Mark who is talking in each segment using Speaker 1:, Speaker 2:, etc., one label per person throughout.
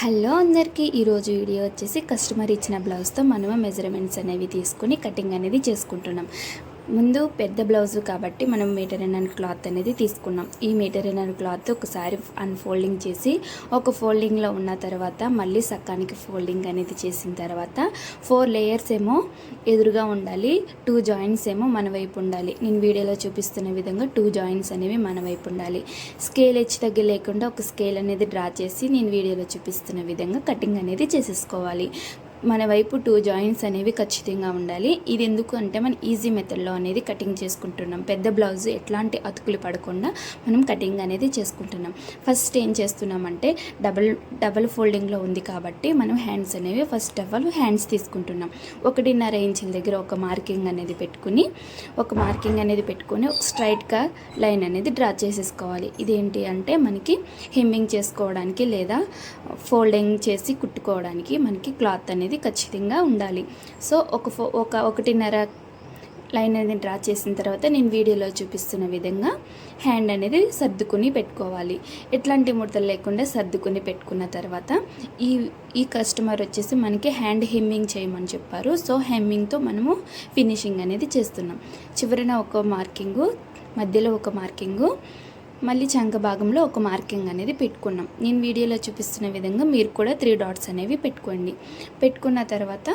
Speaker 1: Hello అందరికీ ఈరోజు video వచ్చేసి కస్టమర్ ఇచ్చిన బ్లౌజ్తో మనము మెజర్మెంట్స్ అనేవి తీసుకుని కటింగ్ అనేది చేసుకుంటున్నాం. ముందు పెద్ద బ్లౌజ్ కాబట్టి మనం మీటర్ అండ్ క్లాత్ అనేది తీసుకున్నాం. ఈ మీటర్ అండ్ క్లాత్ ఒకసారి అన్ఫోల్డింగ్ చేసి ఒక ఫోల్డింగ్లో ఉన్న తర్వాత మళ్ళీ సక్కానికి ఫోల్డింగ్ అనేది చేసిన తర్వాత ఫోర్ లేయర్స్ ఏమో ఎదురుగా ఉండాలి టూ జాయింట్స్ ఏమో మన వైపు ఉండాలి. నేను వీడియోలో చూపిస్తున్న విధంగా టూ జాయింట్స్ అనేవి మన వైపు ఉండాలి. స్కేల్ హెచ్చు తగ్గి లేకుండా ఒక స్కేల్ అనేది డ్రా చేసి నేను వీడియోలో చూపిస్తున్న విధంగా కటింగ్ అనేది చేసేసుకోవాలి. మన వైపు టూ జాయింట్స్ అనేవి ఖచ్చితంగా ఉండాలి. ఇది ఎందుకు అంటే మనం ఈజీ మెథడ్లో అనేది కటింగ్ చేసుకుంటున్నాం. పెద్ద బ్లౌజ్ ఎట్లాంటి అతుకులు పడకుండా మనం కటింగ్ అనేది చేసుకుంటున్నాం. ఫస్ట్ ఏం చేస్తున్నామంటే డబల్ డబల్ ఫోల్డింగ్లో ఉంది కాబట్టి మనం హ్యాండ్స్ అనేవి ఫస్ట్ ఆఫ్ ఆల్ హ్యాండ్స్ తీసుకుంటున్నాం. ఒకటిన్నర ఇంచుల దగ్గర ఒక మార్కింగ్ అనేది పెట్టుకుని ఒక మార్కింగ్ అనేది పెట్టుకొని ఒక స్ట్రైట్గా లైన్ అనేది డ్రా చేసేసుకోవాలి. ఇదేంటి అంటే మనకి హెమ్మింగ్ చేసుకోవడానికి లేదా ఫోల్డింగ్ చేసి కుట్టుకోవడానికి మనకి క్లాత్ అనేది ఖచ్చితంగా ఉండాలి. సో ఒక ఫో ఒక ఒకటిన్నర లైన్ అనేది డ్రా చేసిన తర్వాత నేను వీడియోలో చూపిస్తున్న విధంగా హ్యాండ్ అనేది సర్దుకుని పెట్టుకోవాలి. ఎట్లాంటి ముడతలు లేకుండా సర్దుకుని పెట్టుకున్న తర్వాత ఈ ఈ కస్టమర్ వచ్చేసి మనకి హ్యాండ్ హెమ్మింగ్ చేయమని చెప్పారు. సో హెమ్మింగ్తో మనము ఫినిషింగ్ అనేది చేస్తున్నాం. చివరిన ఒక మార్కింగు మధ్యలో ఒక మార్కింగు మళ్ళీ చంక భాగంలో ఒక మార్కింగ్ అనేది పెట్టుకున్నాం. నేను వీడియోలో చూపిస్తున్న విధంగా మీరు కూడా త్రీ డాట్స్ అనేవి పెట్టుకోండి. పెట్టుకున్న తర్వాత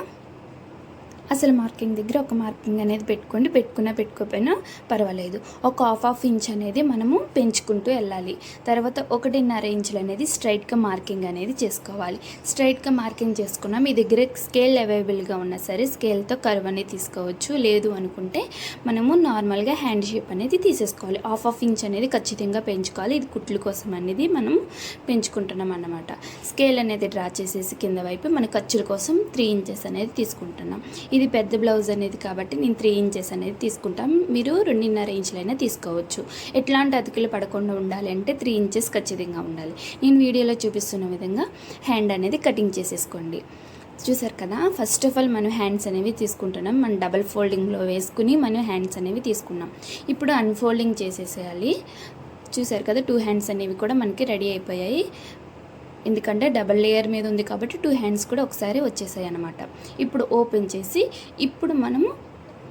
Speaker 1: అసలు మార్కింగ్ దగ్గర ఒక మార్కింగ్ అనేది పెట్టుకోండి. పెట్టుకున్నా పెట్టుకోకపోయినా పర్వాలేదు. ఒక హాఫ్ హాఫ్ ఇంచ్ అనేది మనము పెంచుకుంటూ వెళ్ళాలి. తర్వాత ఒకటిన్నర ఇంచులు అనేది స్ట్రైట్గా మార్కింగ్ అనేది చేసుకోవాలి. స్ట్రైట్గా మార్కింగ్ చేసుకున్నా మీ దగ్గర స్కేల్ అవైలబుల్గా ఉన్నా సరే స్కేల్తో కర్వ్ అనేది తీసుకోవచ్చు. లేదు అనుకుంటే మనము నార్మల్గా హ్యాండ్ షేప్ అనేది తీసేసుకోవాలి. హాఫ్ హాఫ్ ఇంచ్ అనేది ఖచ్చితంగా పెంచుకోవాలి. ఇది కుట్లు కోసం అనేది మనం పెంచుకుంటున్నాం అన్నమాట. స్కేల్ అనేది డ్రా చేసేసి కింద వైపు మన ఖర్చుల కోసం త్రీ ఇంచెస్ అనేది తీసుకుంటున్నాం. ఇది పెద్ద బ్లౌజ్ అనేది కాబట్టి నేను త్రీ ఇంచెస్ అనేది తీసుకుంటాం. మీరు రెండున్నర ఇంచులైనా తీసుకోవచ్చు. ఎట్లాంటి అతుకులు పడకుండా ఉండాలి అంటే త్రీ ఇంచెస్ ఖచ్చితంగా ఉండాలి. నేను వీడియోలో చూపిస్తున్న విధంగా హ్యాండ్ అనేది కటింగ్ చేసేసుకోండి. చూసారు కదా? ఫస్ట్ ఆఫ్ ఆల్ మనం హ్యాండ్స్ అనేవి తీసుకుంటున్నాం. మనం డబల్ ఫోల్డింగ్లో వేసుకుని మనం హ్యాండ్స్ అనేవి తీసుకున్నాం. ఇప్పుడు అన్ఫోల్డింగ్ చేసేసేయాలి. చూసారు కదా? టూ హ్యాండ్స్ అనేవి కూడా మనకి రెడీ అయిపోయాయి. ఎందుకంటే డబల్ లేయర్ మీద ఉంది కాబట్టి టూ హ్యాండ్స్ కూడా ఒకసారి వచ్చేసాయి అనమాట ఇప్పుడు ఓపెన్ చేసి ఇప్పుడు మనము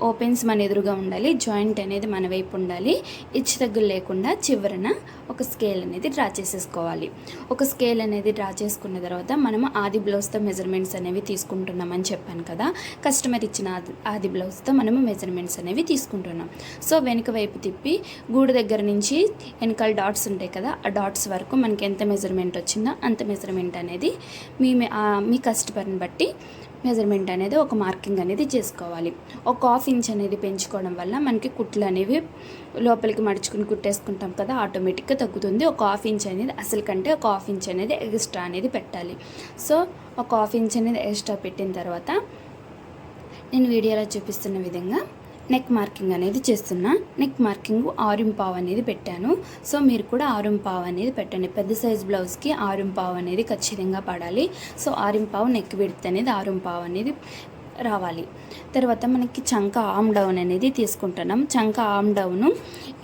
Speaker 1: ఓపెన్స్ మన ఎదురుగా ఉండాలి జాయింట్ అనేది మన వైపు ఉండాలి. ఇచ్చి తగ్గులు లేకుండా చివరన ఒక స్కేల్ అనేది డ్రా చేసేసుకోవాలి. ఒక స్కేల్ అనేది డ్రా చేసుకున్న తర్వాత మనము ఆది బ్లౌజ్తో మెజర్మెంట్స్ అనేవి తీసుకుంటున్నామని చెప్పాను కదా. కస్టమర్ ఇచ్చిన ఆది ఆది బ్లౌజ్తో మనము మెజర్మెంట్స్ అనేవి తీసుకుంటున్నాం. సో వెనుక వైపు తిప్పి గూడు దగ్గర నుంచి వెనకాల డాట్స్ ఉంటాయి కదా ఆ డాట్స్ వరకు మనకి ఎంత మెజర్మెంట్ వచ్చిందో అంత మెజర్మెంట్ అనేది మీ మీ కస్టమర్ని బట్టి మెజర్మెంట్ అనేది ఒక మార్కింగ్ అనేది చేసుకోవాలి. ఒక హాఫ్ ఇంచ్ అనేది పెంచుకోవడం వల్ల మనకి కుట్లు అనేవి లోపలికి మడుచుకుని కుట్టేసుకుంటాం కదా ఆటోమేటిక్గా తగ్గుతుంది. ఒక హాఫ్ ఇంచ్ అనేది అసలు కంటే ఒక హాఫ్ ఇంచ్ అనేది ఎక్స్ట్రా అనేది పెట్టాలి. సో ఒక హాఫ్ ఇంచ్ అనేది ఎక్స్ట్రా పెట్టిన తర్వాత నేను వీడియోలో చూపిస్తున్న విధంగా నెక్ మార్కింగ్ అనేది చేస్తున్నా. నెక్ మార్కింగ్ ఆరుంపావు అనేది పెట్టాను. సో మీరు కూడా ఆరుంపావు అనేది పెట్టండి. పెద్ద సైజ్ బ్లౌజ్కి ఆరుంపావు అనేది ఖచ్చితంగా పడాలి. సో ఆరుంపావు నెక్ విడత్ అనేది ఆరుంపావు అనేది రావాలి. తర్వాత మనకి చంక ఆమ్ డౌన్ అనేది తీసుకుంటున్నాం. చంక ఆమ్ డౌను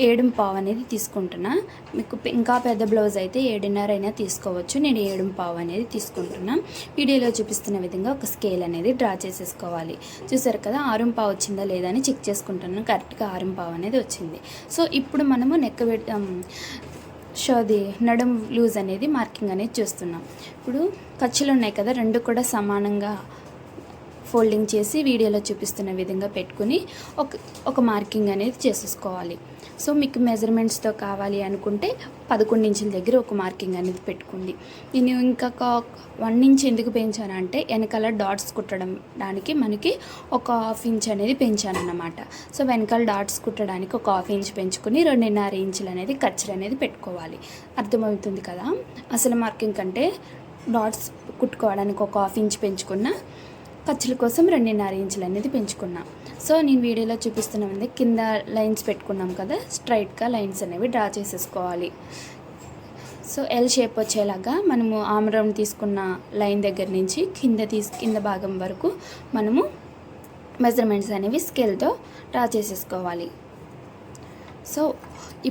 Speaker 1: ఏడుంపావు అనేది తీసుకుంటున్నా. మీకు ఇంకా పెద్ద బ్లౌజ్ అయితే ఏడున్నర అయినా తీసుకోవచ్చు. నేను ఏడుంపావు అనేది తీసుకుంటున్నా. వీడియోలో చూపిస్తున్న విధంగా ఒక స్కేల్ అనేది డ్రా చేసేసుకోవాలి. చూసారు కదా ఆరుం పావు వచ్చిందా లేదా అని చెక్ చేసుకుంటున్నాను. కరెక్ట్గా ఆరుం పావు అనేది వచ్చింది. సో ఇప్పుడు మనము నెక్ um, షోది నడుం లూజ్ అనేది మార్కింగ్ అనేది చూస్తున్నాం. ఇప్పుడు ఖర్చులు ఉన్నాయి కదా రెండు కూడా సమానంగా ఫోల్డింగ్ చేసి వీడియోలో చూపిస్తున్న విధంగా పెట్టుకుని ఒక ఒక మార్కింగ్ అనేది చేసేసుకోవాలి. సో మీకు మెజర్మెంట్స్తో కావాలి అనుకుంటే పదకొండు ఇంచుల దగ్గర ఒక మార్కింగ్ అనేది పెట్టుకుంది నేను ఇంకా వన్ ఇంచ్ ఎందుకు పెంచాను అంటే వెనకాల డాట్స్ కుట్టడం దానికి మనకి ఒక హాఫ్ ఇంచ్ అనేది పెంచాను అన్నమాట సో వెనకాల డాట్స్ కుట్టడానికి ఒక హాఫ్ ఇంచ్ పెంచుకొని రెండున్నర ఇంచులు అనేది ఖర్చులు అనేది పెట్టుకోవాలి. అర్థమవుతుంది కదా? అసలు మార్కింగ్ కంటే డాట్స్ కుట్టుకోవడానికి ఒక హాఫ్ ఇంచ్ పెంచుకున్న ఖర్చుల కోసం రెండున్నర ఇంచులు అనేది పెంచుకున్నాం. సో నేను వీడియోలో చూపిస్తున్నామంది కింద లైన్స్ పెట్టుకున్నాం కదా స్ట్రైట్గా లైన్స్ అనేవి డ్రా చేసేసుకోవాలి. సో ఎల్ షేప్ వచ్చేలాగా మనము ఆమరం తీసుకున్న లైన్ దగ్గర నుంచి కింద తీసు కింద భాగం వరకు మనము మెజర్మెంట్స్ అనేవి స్కేల్తో డ్రా చేసేసుకోవాలి. సో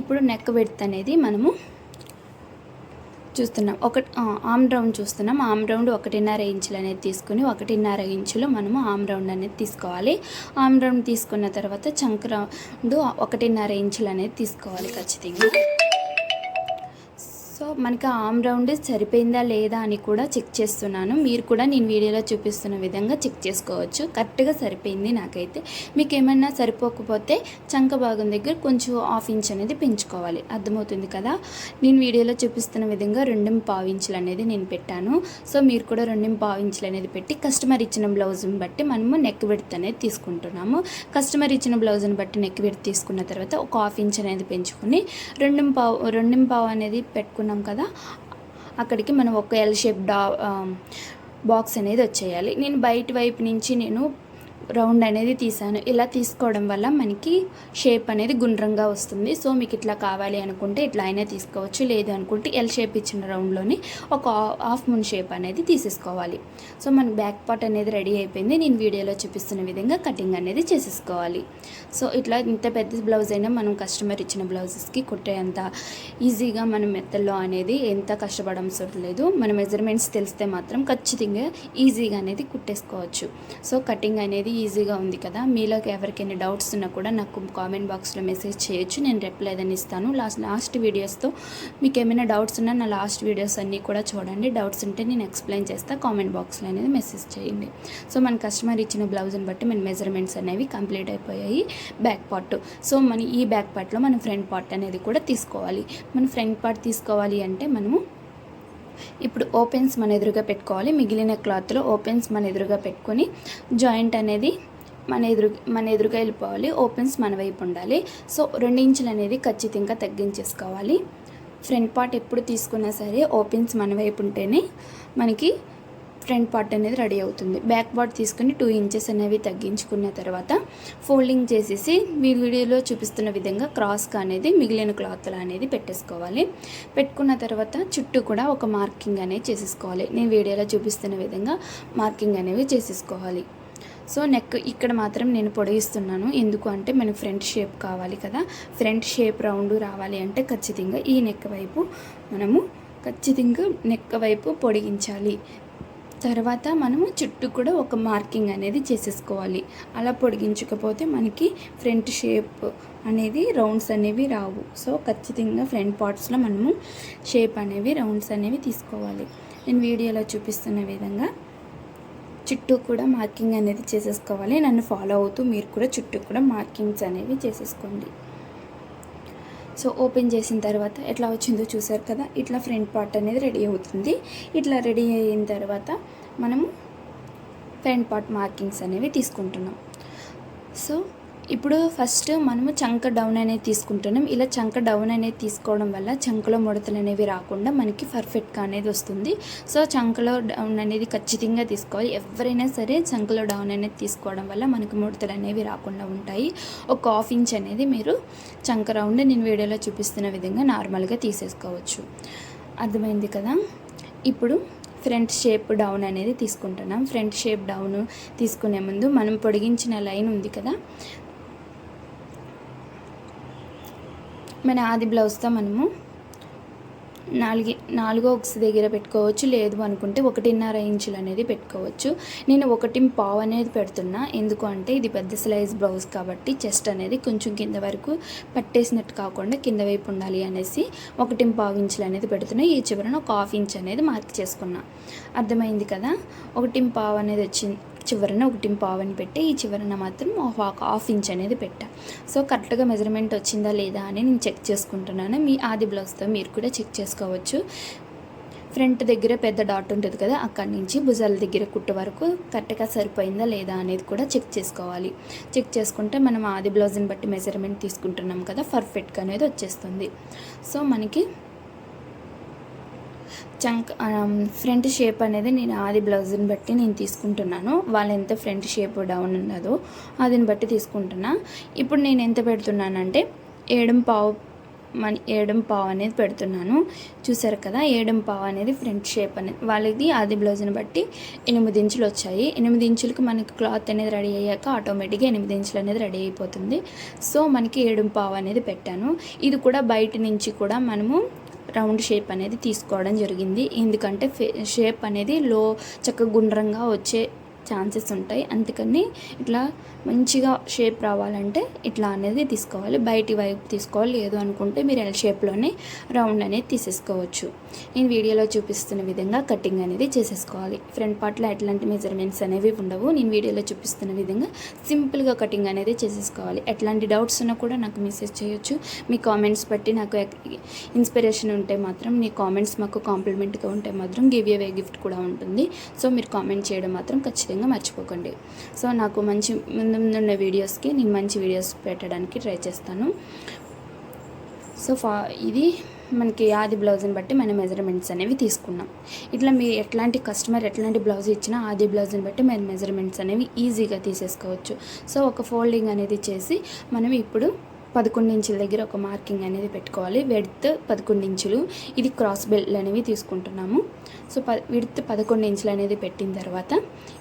Speaker 1: ఇప్పుడు నెక్ విడ్త్ అనేది మనము చూస్తున్నాం. ఒక ఆమ్ రౌండ్ చూస్తున్నాం. ఆమ్ రౌండ్ ఒకటిన్నర ఇంచులు అనేది తీసుకుని ఒకటిన్నర ఇంచులు మనము ఆమ్ రౌండ్ అనేది తీసుకోవాలి. ఆమ్ రౌండ్ తీసుకున్న తర్వాత చంక్ రౌండ్ ఒకటిన్నర ఇంచులు అనేది తీసుకోవాలి ఖచ్చితంగా. సో మనకి ఆమ్ రౌండ్ సరిపోయిందా లేదా అని కూడా చెక్ చేస్తున్నాను. మీరు కూడా నేను వీడియోలో చూపిస్తున్న విధంగా చెక్ చేసుకోవచ్చు. కరెక్ట్గా సరిపోయింది నాకైతే. మీకు ఏమన్నా సరిపోకపోతే చంక భాగం దగ్గర కొంచెం హాఫ్ ఇంచ్ అనేది పెంచుకోవాలి. అర్థమవుతుంది కదా? నేను వీడియోలో చూపిస్తున్న విధంగా రెండు పావించులు అనేది నేను పెట్టాను. సో మీరు కూడా రెండు పావించులు అనేది పెట్టి కస్టమర్ ఇచ్చిన బ్లౌజ్ని బట్టి మనము నెక్ విడత్ అనేది తీసుకుంటున్నాము. కస్టమర్ ఇచ్చిన బ్లౌజ్ని బట్టి నెక్ విడత్ తీసుకున్న తర్వాత ఒక హాఫ్ ఇంచ్ అనేది పెంచుకుని రెండు పావు రెండు పావు అనేది పెట్టుకుని కదా అక్కడికి మనం ఒక ఎల్ షేప్ డా బాక్స్ అనేది వచ్చేయాలి. నేను బయట వైపు నుంచి నేను రౌండ్ అనేది తీసాను ఇలా తీసుకోవడం వల్ల మనకి షేప్ అనేది గుండ్రంగా వస్తుంది. సో మీకు ఇట్లా కావాలి అనుకుంటే ఇట్లా అయినా తీసుకోవచ్చు. లేదు అనుకుంటే ఎల్ షేప్ ఇచ్చిన రౌండ్లోని ఒక హాఫ్ మూన్ షేప్ అనేది తీసేసుకోవాలి. సో మన బ్యాక్ పార్ట్ అనేది రెడీ అయిపోయింది. నేను వీడియోలో చూపిస్తున్న విధంగా కటింగ్ అనేది చేసేసుకోవాలి. సో ఇట్లా ఇంత పెద్ద బ్లౌజ్ అయినా మనం కస్టమర్ ఇచ్చిన బ్లౌజెస్కి కుట్టేంత ఈజీగా మనం మెత్తల్లో అనేది ఎంత కష్టపడవసరం లేదు. మన మెజర్మెంట్స్ తెలిస్తే మాత్రం ఖచ్చితంగా ఈజీగా అనేది కుట్టేసుకోవచ్చు. సో కటింగ్ అనేది ఈజీగా ఉంది కదా. మీలోకి ఎవరికైనా డౌట్స్ ఉన్నా కూడా నాకు కామెంట్ బాక్స్లో మెసేజ్ చేయొచ్చు. నేను రిప్లై ఏదైనా ఇస్తాను. లాస్ట్ లాస్ట్ వీడియోస్తో మీకు ఏమైనా డౌట్స్ ఉన్నా నా లాస్ట్ వీడియోస్ అన్నీ కూడా చూడండి. డౌట్స్ ఉంటే నేను ఎక్స్ప్లెయిన్ చేస్తా. కామెంట్ బాక్స్లో అనేది మెసేజ్ చేయండి. సో మన కస్టమర్ ఇచ్చిన బ్లౌజ్ని బట్టి మన మెజర్మెంట్స్ అనేవి కంప్లీట్ అయిపోయాయి. Back part. సో మన ఈ బ్యాక్ పార్ట్లో మనం ఫ్రంట్ పార్ట్ అనేది కూడా తీసుకోవాలి. మన ఫ్రంట్ పార్ట్ తీసుకోవాలి అంటే మనము ఇప్పుడు ఓపెన్స్ మన ఎదురుగా పెట్టుకోవాలి. మిగిలిన క్లాత్లో ఓపెన్స్ మన ఎదురుగా పెట్టుకొని జాయింట్ అనేది మన ఎదురు మన ఎదురుగా వెళ్ళిపోవాలి. ఓపెన్స్ మన వైపు ఉండాలి. సో రెండు ఇంచులు అనేది ఖచ్చితంగా తగ్గించేసుకోవాలి. ఫ్రంట్ పార్ట్ ఎప్పుడు తీసుకున్నా సరే ఓపెన్స్ మన వైపు ఉంటేనే మనకి ఫ్రంట్ పార్ట్ అనేది రెడీ అవుతుంది. బ్యాక్ పార్ట్ తీసుకుని టూ ఇంచెస్ అనేవి తగ్గించుకున్న తర్వాత ఫోల్డింగ్ చేసేసి మీ వీడియోలో చూపిస్తున్న విధంగా క్రాస్గా అనేది మిగిలిన క్లాత్లు అనేది పెట్టేసుకోవాలి. పెట్టుకున్న తర్వాత చుట్టూ కూడా ఒక మార్కింగ్ అనేది చేసేసుకోవాలి. నేను వీడియోలో చూపిస్తున్న విధంగా మార్కింగ్ అనేవి చేసేసుకోవాలి. సో నెక్ ఇక్కడ మాత్రం నేను పొడిగిస్తున్నాను. ఎందుకు అంటే మనకు ఫ్రంట్ షేప్ కావాలి కదా. ఫ్రంట్ షేప్ రౌండ్ రావాలి అంటే ఖచ్చితంగా ఈ నెక్ వైపు మనము ఖచ్చితంగా నెక్ వైపు పొడిగించాలి. తర్వాత మనము చుట్టూ కూడా ఒక మార్కింగ్ అనేది చేసేసుకోవాలి. అలా పొడిగించకపోతే మనకి ఫ్రంట్ షేప్ అనేది రౌండ్స్ అనేవి రావు. సో ఖచ్చితంగా ఫ్రంట్ పార్ట్స్లో మనము షేప్ అనేవి రౌండ్స్ అనేవి తీసుకోవాలి. నేను వీడియోలో చూపిస్తున్న విధంగా చుట్టూ కూడా మార్కింగ్ అనేది చేసేసుకోవాలి. నన్ను ఫాలో అవుతూ మీరు కూడా చుట్టూ కూడా మార్కింగ్స్ అనేవి చేసేసుకోండి. సో ఓపెన్ చేసిన తర్వాత ఎట్లా వచ్చిందో చూసారు కదా ఇట్లా ఫ్రంట్ పార్ట్ అనేది రెడీ అవుతుంది. ఇట్లా రెడీ అయిన తర్వాత మనము ఫ్రంట్ పార్ట్ మార్కింగ్స్ అనేవి తీసుకుంటున్నాం. సో ఇప్పుడు ఫస్ట్ మనము చంక డౌన్ అనేది తీసుకుంటున్నాం. ఇలా చంక డౌన్ అనేది తీసుకోవడం వల్ల చంకలో ముడతలు అనేవి రాకుండా మనకి పర్ఫెక్ట్గా అనేది వస్తుంది. సో చంకలో డౌన్ అనేది ఖచ్చితంగా తీసుకోవాలి. ఎవరైనా సరే చంకలో డౌన్ అనేది తీసుకోవడం వల్ల మనకి ముడతలు అనేవి రాకుండా ఉంటాయి. ఒక హాఫ్ ఇంచ్ అనేది మీరు చంక రౌండ్ నేను వీడియోలో చూపిస్తున్న విధంగా నార్మల్గా తీసేసుకోవచ్చు. అర్థమైంది కదా? ఇప్పుడు ఫ్రంట్ షేప్ డౌన్ అనేది తీసుకుంటున్నాం. ఫ్రంట్ షేప్ డౌన్ తీసుకునే ముందు మనం పొడిగించిన లైన్ ఉంది కదా? మన ఆది బ్లౌజ్తో మనము నాలుగు నాలుగో ఉక్స్ దగ్గర పెట్టుకోవచ్చు. లేదు అనుకుంటే ఒకటిన్నర ఇంచులు అనేది పెట్టుకోవచ్చు. నేను ఒకటి పావు అనేది పెడుతున్నా. ఎందుకు అంటే ఇది పెద్ద స్లైజ్ బ్లౌజ్ కాబట్టి చెస్ట్ అనేది కొంచెం కింద వరకు పట్టేసినట్టు కాకుండా కింద వైపు ఉండాలి అనేసి ఒకటి పావు ఇంచులు అనేది పెడుతున్నా. ఈ చివరన ఒక హాఫ్ ఇంచ్ అనేది మార్క్ చేసుకున్నా. అర్థమైంది కదా? ఒకటి పావు అనేది వచ్చింది. చివరన ఒకటి పావు అని పెట్టి. ఈ చివరన మాత్రం ఒక హాఫ్ ఇంచ్ అనేది పెట్టా. సో కరెక్ట్గా మెజర్మెంట్ వచ్చిందా లేదా అని నేను చెక్ చేసుకుంటున్నాను. మీ ఆది బ్లౌజ్తో మీరు కూడా చెక్ చేసుకోవచ్చు. ఫ్రంట్ దగ్గర పెద్ద డాట్ ఉంటుంది కదా అక్కడి నుంచి భుజాల దగ్గర కుట్టు వరకు కరెక్ట్గా సరిపోయిందా లేదా అనేది కూడా చెక్ చేసుకోవాలి. చెక్ చేసుకుంటే మనం ఆది బ్లౌజ్ని బట్టి మెజర్మెంట్ తీసుకుంటున్నాం కదా పర్ఫెక్ట్గా అనేది వచ్చేస్తుంది. సో మనకి చంక్ ఫ్రంట్ షేప్ అనేది నేను ఆది బ్లౌజ్ని బట్టి నేను తీసుకుంటున్నాను. వాళ్ళు ఎంత ఫ్రంట్ షేప్ డౌన్ ఉన్నదో అదిని బట్టి తీసుకుంటున్నా. ఇప్పుడు నేను ఎంత పెడుతున్నానంటే ఏడం పావు మన ఏడం పావు అనేది పెడుతున్నాను. చూసారు కదా ఏడం పావు అనేది ఫ్రంట్ షేప్ అనేది వాళ్ళది ఆది బ్లౌజ్ని బట్టి ఎనిమిది ఇంచులు వచ్చాయి. ఎనిమిది ఇంచులకు మనకి క్లాత్ అనేది రెడీ అయ్యాక ఆటోమేటిక్గా ఎనిమిది ఇంచులు అనేది రెడీ అయిపోతుంది. సో మనకి ఏడం పావు అనేది పెట్టాను. ఇది కూడా బయట నుంచి కూడా మనము రౌండ్ షేప్ అనేది తీసుకోవడం జరిగింది. ఎందుకంటే ఫే షేప్ అనేది లో చక్కగా గుండ్రంగా వచ్చే ఛాన్సెస్ ఉంటాయి. అందుకని ఇట్లా మంచిగా షేప్ రావాలంటే ఇట్లా అనేది తీసుకోవాలి. బయటి వైపు తీసుకోవాలి. లేదు అనుకుంటే మీరు ఎల్ షేప్లోనే రౌండ్ అనేది తీసేసుకోవచ్చు. నేను వీడియోలో చూపిస్తున్న విధంగా కటింగ్ అనేది చేసేసుకోవాలి. ఫ్రంట్ పార్ట్లో ఎట్లాంటి మెజర్మెంట్స్ అనేవి ఉండవు. నేను వీడియోలో చూపిస్తున్న విధంగా సింపుల్గా కటింగ్ అనేది చేసేసుకోవాలి. ఎట్లాంటి డౌట్స్ ఉన్నా కూడా నాకు మెసేజ్ చేయొచ్చు. మీ కామెంట్స్ బట్టి నాకు ఇన్స్పిరేషన్ ఉంటే మాత్రం మీ కామెంట్స్ మాకు కాంప్లిమెంట్గా ఉంటే మాత్రం గివ్ అవే గిఫ్ట్ కూడా ఉంటుంది. సో మీరు కామెంట్ చేయడం మాత్రం ఖచ్చితంగా మర్చిపోకండి. సో నాకు మంచి ముందు ముందున్న వీడియోస్కి నేను మంచి వీడియోస్ పెట్టడానికి ట్రై చేస్తాను. సో ఫా ఇది మనకి ఆది బ్లౌజ్ని బట్టి మన మెజర్మెంట్స్ అనేవి తీసుకున్నాం. ఇట్లా మీ ఎట్లాంటి కస్టమర్ ఎట్లాంటి బ్లౌజ్ ఇచ్చినా ఆది బ్లౌజ్ని బట్టి మన మెజర్మెంట్స్ అనేవి ఈజీగా తీసేసుకోవచ్చు. సో ఒక ఫోల్డింగ్ అనేది చేసి మనం ఇప్పుడు పదకొండు ఇంచుల దగ్గర ఒక మార్కింగ్ అనేది పెట్టుకోవాలి. వెడ్త్ పదకొండు ఇంచులు. ఇది క్రాస్ బెల్ట్ అనేవి తీసుకుంటున్నాము. సో ప విడ్త్ పదకొండు ఇంచులు అనేది పెట్టిన తర్వాత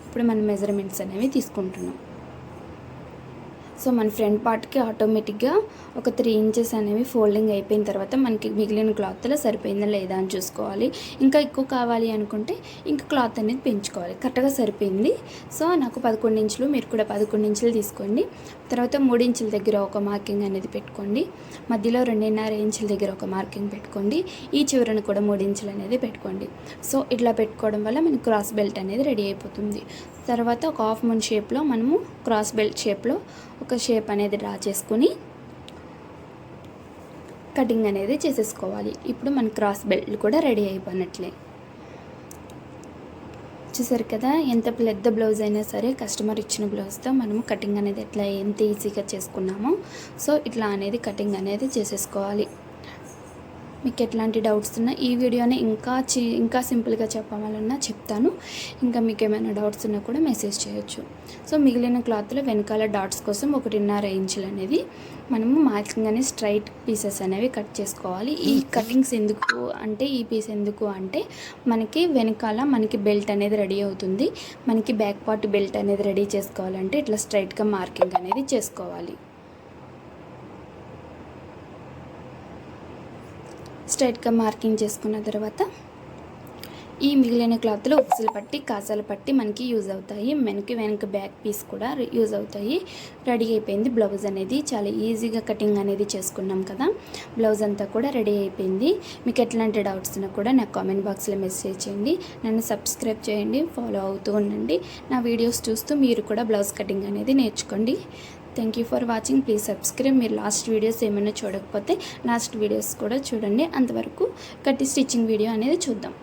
Speaker 1: ఇప్పుడు మన మెజర్మెంట్స్ అనేవి తీసుకుంటున్నాం. సో మన ఫ్రంట్ పార్ట్కి ఆటోమేటిక్గా ఒక త్రీ ఇంచెస్ అనేవి ఫోల్డింగ్ అయిపోయిన తర్వాత మనకి మిగిలిన క్లాత్లో సరిపోయిందా లేదా అని చూసుకోవాలి. ఇంకా ఎక్కువ కావాలి అనుకుంటే ఇంకా క్లాత్ అనేది పెంచుకోవాలి. కరెక్ట్గా సరిపోయింది. సో నాకు పదకొండు ఇంచులు మీరు కూడా పదకొండు ఇంచులు తీసుకోండి. తర్వాత మూడు ఇంచుల దగ్గర ఒక మార్కింగ్ అనేది పెట్టుకోండి. మధ్యలో రెండున్నర ఇంచుల దగ్గర ఒక మార్కింగ్ పెట్టుకోండి. ఈ చివరను కూడా మూడు ఇంచులు అనేది పెట్టుకోండి. సో ఇట్లా పెట్టుకోవడం వల్ల మనకి క్రాస్ బెల్ట్ అనేది రెడీ అయిపోతుంది. తర్వాత ఒక హాఫ్ మూన్ షేప్లో మనము క్రాస్ బెల్ట్ షేప్లో ఒక షేప్ అనేది డ్రా చేసుకుని కటింగ్ అనేది చేసేసుకోవాలి. ఇప్పుడు మన క్రాస్ బెల్ట్ కూడా రెడీ అయిపోయినట్లే. చూసారు కదా ఎంత పెద్ద బ్లౌజ్ అయినా సరే కస్టమర్ ఇచ్చిన బ్లౌజ్తో మనము కటింగ్ అనేది ఎట్లా ఎంత ఈజీగా చేసుకున్నామో సో ఇట్లా అనేది కటింగ్ అనేది చేసేసుకోవాలి. మీకు ఎట్లాంటి డౌట్స్ ఉన్నా ఈ వీడియోని ఇంకా చి ఇంకా సింపుల్గా చెప్పాలన్నా చెప్తాను. ఇంకా మీకు ఏమైనా డౌట్స్ ఉన్నా కూడా మెసేజ్ చేయొచ్చు. సో మిగిలిన క్లాత్లో వెనకాల డాట్స్ కోసం ఒకటిన్నర ఇంచులు అనేది మనము మార్కింగ్ అనేది స్ట్రైట్ పీసెస్ అనేవి కట్ చేసుకోవాలి. ఈ కటింగ్స్ ఎందుకు అంటే ఈ పీస్ ఎందుకు అంటే మనకి వెనకాల మనకి బెల్ట్ అనేది రెడీ అవుతుంది. మనకి బ్యాక్ పార్ట్ బెల్ట్ అనేది రెడీ చేసుకోవాలంటే ఇట్లా స్ట్రైట్గా మార్కింగ్ అనేది చేసుకోవాలి. స్ట్రైట్గా మార్కింగ్ చేసుకున్న తర్వాత ఈ మిగిలిన క్లాత్లో ఉక్సులు పట్టి కాసాలు పట్టి మనకి యూజ్ అవుతాయి. వెనక్కి వెనక బ్యాక్ పీస్ కూడా యూజ్ అవుతాయి. రెడీ అయిపోయింది. బ్లౌజ్ అనేది చాలా ఈజీగా కటింగ్ అనేది చేసుకున్నాం కదా. బ్లౌజ్ అంతా కూడా రెడీ అయిపోయింది. మీకు ఎట్లాంటి డౌట్స్ ఉన్నా కూడా నాకు కామెంట్ బాక్స్లో మెసేజ్ చేయండి. నన్ను సబ్స్క్రైబ్ చేయండి. ఫాలో అవుతూ ఉండండి. నా వీడియోస్ చూస్తూ మీరు కూడా బ్లౌజ్ కటింగ్ అనేది నేర్చుకోండి. Thank you for watching. Please subscribe. మీరు లాస్ట్ వీడియోస్ ఏమైనా చూడకపోతే లాస్ట్ వీడియోస్ కూడా చూడండి. అంతవరకు కట్టి స్టిచ్చింగ్ వీడియో అనేది చూద్దాం.